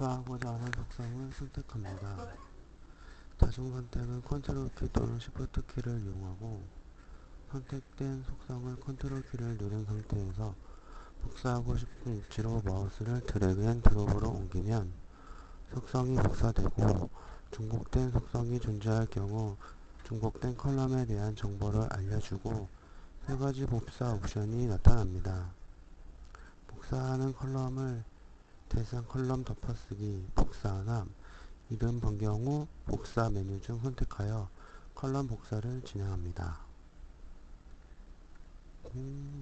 복사하고자 하는 속성을 선택합니다. 다중 선택은 컨트롤 키 또는 시프트 키를 이용하고 선택된 속성을 컨트롤 키를 누른 상태에서 복사하고 싶은 위치로 마우스를 드래그 앤 드롭으로 옮기면 속성이 복사되고 중복된 속성이 존재할 경우 중복된 컬럼에 대한 정보를 알려주고 세 가지 복사 옵션이 나타납니다. 복사하는 컬럼을 대상 컬럼 덮어쓰기, 복사함, 이름 변경 후 복사 메뉴 중 선택하여 컬럼 복사를 진행합니다. 음.